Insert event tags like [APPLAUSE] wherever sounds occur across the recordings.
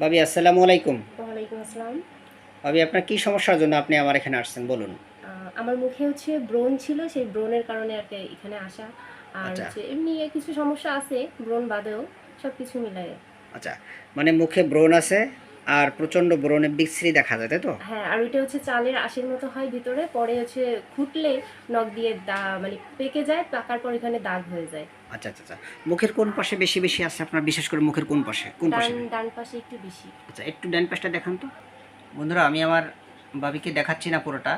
ভাবি আসসালামু আলাইকুম। ওয়ালাইকুম আসসালাম। ভাবি আপনার কি সমস্যার জন্য আপনি আমার এখানে আসছেন? বলুন। আমার মুখে হচ্ছে ব্রণ ছিল সেই ব্রণের কারণে আর এখানে আসা। আর আচ্ছা। হচ্ছে এমনি কিছু সমস্যা আছে ব্রণ বাদেও সব কিছু মিলায়ে। আচ্ছা মানে মুখে ব্রণ আছে আর প্রচণ্ড ব্রণে বিশ্রী দেখা যায় তাই তো? হ্যাঁ আর ওইটা হচ্ছে চালের আশির মতো হয় ভিতরে পরে হচ্ছে খুঁটলে নখ দিয়ে মানে পেকে যায় পাকার পর এখানে দাগ হয়ে যায়। আচ্ছা আচ্ছা আচ্ছা। মুখের কোন পাশে বেশি বেশি আছে আপনার বিশেষ করে মুখের কোন পাশে? কোন পাশে? ডান ডান পাশে একটু বেশি। আচ্ছা একটু ডান পাশটা দেখান তো। বন্ধুরা আমি আমার ভাবিকে দেখাচ্ছি না পুরোটা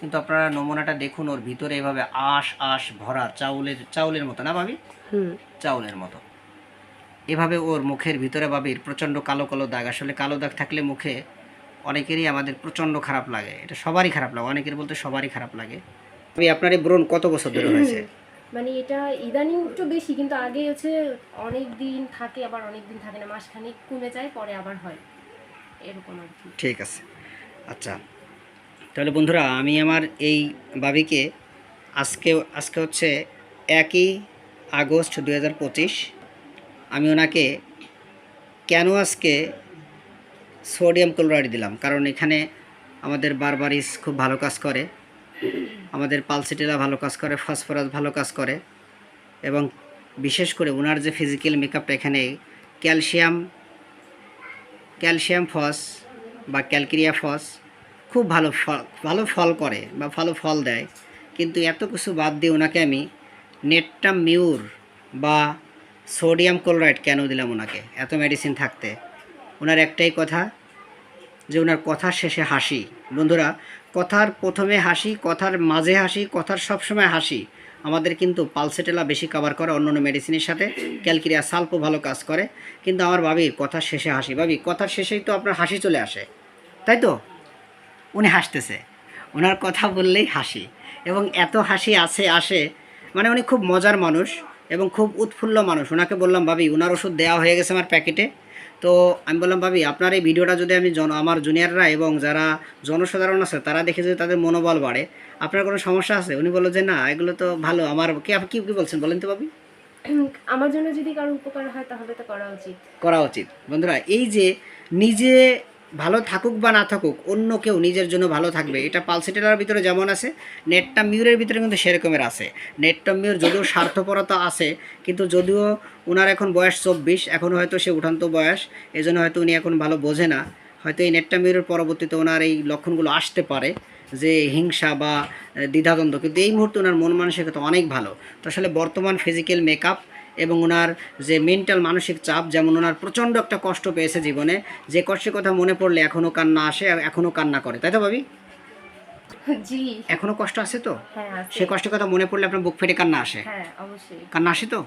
কিন্তু আপনারা নমুনাটা দেখুন ওর ভিতরে এভাবে আশ আশ ভরা চাউলের চাউলের মতো না ভাবি হুম। চাউলের মতো। এভাবে ওর মুখের ভিতরে ভাবির প্রচণ্ড কালো কালো দাগ। আসলে কালো দাগ থাকলে মুখে অনেকেরই আমাদের প্রচণ্ড খারাপ লাগে। এটা সবারই খারাপ লাগে অনেকের বলতে সবারই খারাপ লাগে। ভাবি আপনার এই ব্রণ কত বছর ধরে হয়েছে? মানে এটা ইদানিং একটু বেশি কিন্তু আগে হচ্ছে অনেক দিন থাকে আবার অনেক দিন থাকে না মাসখানেক কমে যায় পরে আবার হয়। এরকম আর কি। ঠিক আছে। আচ্ছা। তাহলে বন্ধুরা আমি আমার এই বাবিকে আজকে আজকে হচ্ছে একই আগস্ট দুহাজার পঁচিশ আমি ওনাকে কেন আজকে সোডিয়াম ক্লোরাইড দিলাম? কারণ এখানে আমাদের বারবারিস খুব ভালো কাজ করে। আমাদের পালসিটেলা ভালো কাজ করে, ফসফরাস ভালো কাজ করে। এবং বিশেষ করে ওনার যে ফিজিক্যাল মেকআপটা এখানে, ক্যালসিয়াম ক্যালসিয়াম ফস বা ক্যালকেরিয়া ফস খুব ভালো ফল ভালো ফল করে বা ভালো ফল দেয়। কিন্তু এত কিছু বাদ দিয়ে ওনাকে আমি নেটটা মিউর বা সোডিয়াম ক্লোরাইড কেন দিলাম ওনাকে? এত মেডিসিন থাকতে। ওনার একটাই কথা যে ওনার কথার শেষে হাসি। বন্ধুরা, কথার প্রথমে হাসি, কথার মাঝে হাসি, কথার সবসময় হাসি আমাদের কিন্তু পালসেটেলা বেশি কভার করে অন্য অন্য মেডিসিনের সাথে। ক্যালকেরিয়া সালপো ভালো কাজ করে। কিন্তু আমার ভাবির কথার শেষে হাসি। ভাবি, কথার শেষেই তো আপনার হাসি চলে আসে। তাই তো? উনি হাসতেছে। ওনার কথা বললেই হাসি। এবং এত হাসি আসে আসে মানে উনি খুব মজার মানুষ। এবং খুব উৎফুল্ল মানুষ। ওনাকে বললাম ভাবি ওনার ওষুধ দেওয়া হয়ে গেছে আমার প্যাকেটে। তো আমি বললাম ভাবি আপনার এই ভিডিওটা যদি আমি জন আমার জুনিয়ররা এবং যারা জনসাধারণ আছে তারা দেখে যদি তাদের মনোবল বাড়ে আপনার কোনো সমস্যা আছে? উনি বলল যে না এগুলো তো ভালো। আমার কি আপনি কি কি বলছেন বলেন তো ভাবি? [CLEARS THROAT] আমার জন্য যদি কারও উপকার হয় তাহলে তো করা উচিত। করা উচিত। বন্ধুরা এই যে নিজে ভালো থাকুক বা না থাকুক, অন্য কেউ নিজের জন্য ভালো থাকবে। এটা পালসিটেলার ভিতরে যেমন আছে নেটটা মিউরের ভিতরে কিন্তু সেরকমের আছে। নেটটা মিউর যদিও স্বার্থপরতা আছে, কিন্তু যদিও ওনার এখন বয়স চব্বিশ, এখন হয়তো সে উঠান্ত বয়স এই জন্য হয়তো উনি এখন ভালো বোঝে না। হয়তো এই নেটটা মিউরের পরবর্তীতে ওনার এই লক্ষণগুলো আসতে পারে, যে হিংসা বা দ্বিধাদ্বন্দ্ব। কিন্তু এই মুহূর্তে ওনার মন মানসিকতা অনেক ভালো। তো আসলে বর্তমান ফিজিক্যাল মেকআপ এবং ওনার যে মেন্টাল মানসিক চাপ যেমন ওনার প্রচণ্ড একটা কষ্ট পেয়েছে জীবনে যে কষ্টের কথা মনে পড়লে এখনও কান্না আসে এখনও কান্না করে। তাই তো ভাবি? [LAUGHS] জি। এখনও কষ্ট আছে তো? হ্যাঁ সে কষ্টের কথা মনে পড়লে আপনার বুক ফেটে কান্না আসে। হ্যাঁ কান্না আসে তো?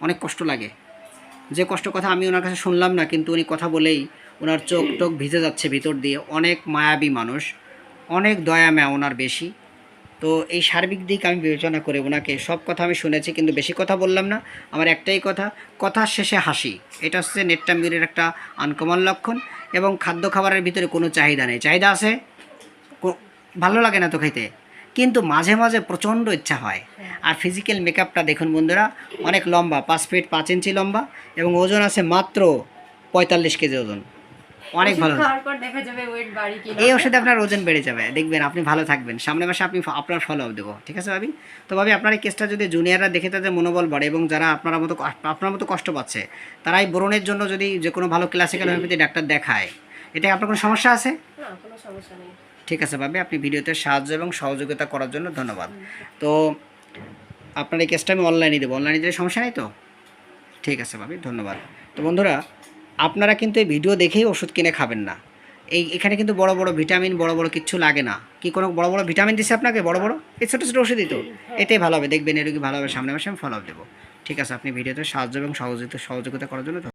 অনেক কষ্ট লাগে। যে কষ্ট কথা আমি ওনার কাছে শুনলাম না কিন্তু উনি কথা বলেই ওনার চোখ টোক ভিজে যাচ্ছে ভিতর দিয়ে। অনেক মায়াবী মানুষ অনেক দয়া মায়া ওনার বেশি। তো এই সার্বিক দিক আমি বিবেচনা করে ওনাকে সব কথা আমি শুনেছি, কিন্তু বেশি কথা বললাম না। আমার একটাই কথা, কথার শেষে হাসি। এটা হচ্ছে নেট্টাম্বিরের একটা আনকমন লক্ষণ এবং খাদ্য খাবারের ভিতরে কোনো চাহিদা নেই। চাহিদা আছে? ভালো লাগে না তো খেতে। কিন্তু মাঝে মাঝে প্রচণ্ড ইচ্ছা হ্যাঁ। আর ফিজিক্যাল মেকআপটা দেখুন বন্ধুরা, অনেক লম্বা, পাঁচ ফিট পাঁচ ইঞ্চি লম্বা এবং ওজন আছে মাত্র পঁয়তাল্লিশ কেজি ওজন। অনেক ভালো এই ওষুধে আপনার ওজন বেড়ে যাবে। দেখবেন আপনি ভালো থাকবেন। সামনে মাসে আপনি আপনার ফলো আপ দেবো। ঠিক আছে ভাবি? তো ভাবি আপনার এই কেসটা যদি জুনিয়ররা দেখে তাদের মনোবল বাড়ে এবং যারা আপনার মতো আপনার মতো কষ্ট পাচ্ছে তারা এই ব্রণের জন্য যদি যে কোনো ভালো ক্লাসিক্যাল হোমিওপ্যাথি ডাক্তার দেখায় এটা আপনার কোনো সমস্যা আছে? কোনো সমস্যা নেই। ঠিক আছে ভাবি আপনি ভিডিওতে সাহায্য এবং সহযোগিতা করার জন্য ধন্যবাদ। তো আপনার এই কেসটা আমি অনলাইনে দেবো। অনলাইনে দিলে সমস্যা নেই তো? ঠিক আছে ভাবি ধন্যবাদ। তো বন্ধুরা আপনারা কিন্তু এই ভিডিও দেখেই ওষুধ কিনে খাবেন না। এই এখানে কিন্তু বড় বড় ভিটামিন, বড় বড় কিচ্ছু লাগে না। কি কোনো বড় বড় ভিটামিন দিচ্ছে আপনাকে? বড় বড়? এই ছোটো ছোটো ওষুধই তো। এটাই ভালো হবে। দেখবেন এর এরকম ভালো হবে সামনে মাসে আমি ফলো আপ দেবো। ঠিক আছে, আপনি ভিডিওতে সাহায্য এবং সহযোগিতা সহযোগিতা করার জন্য।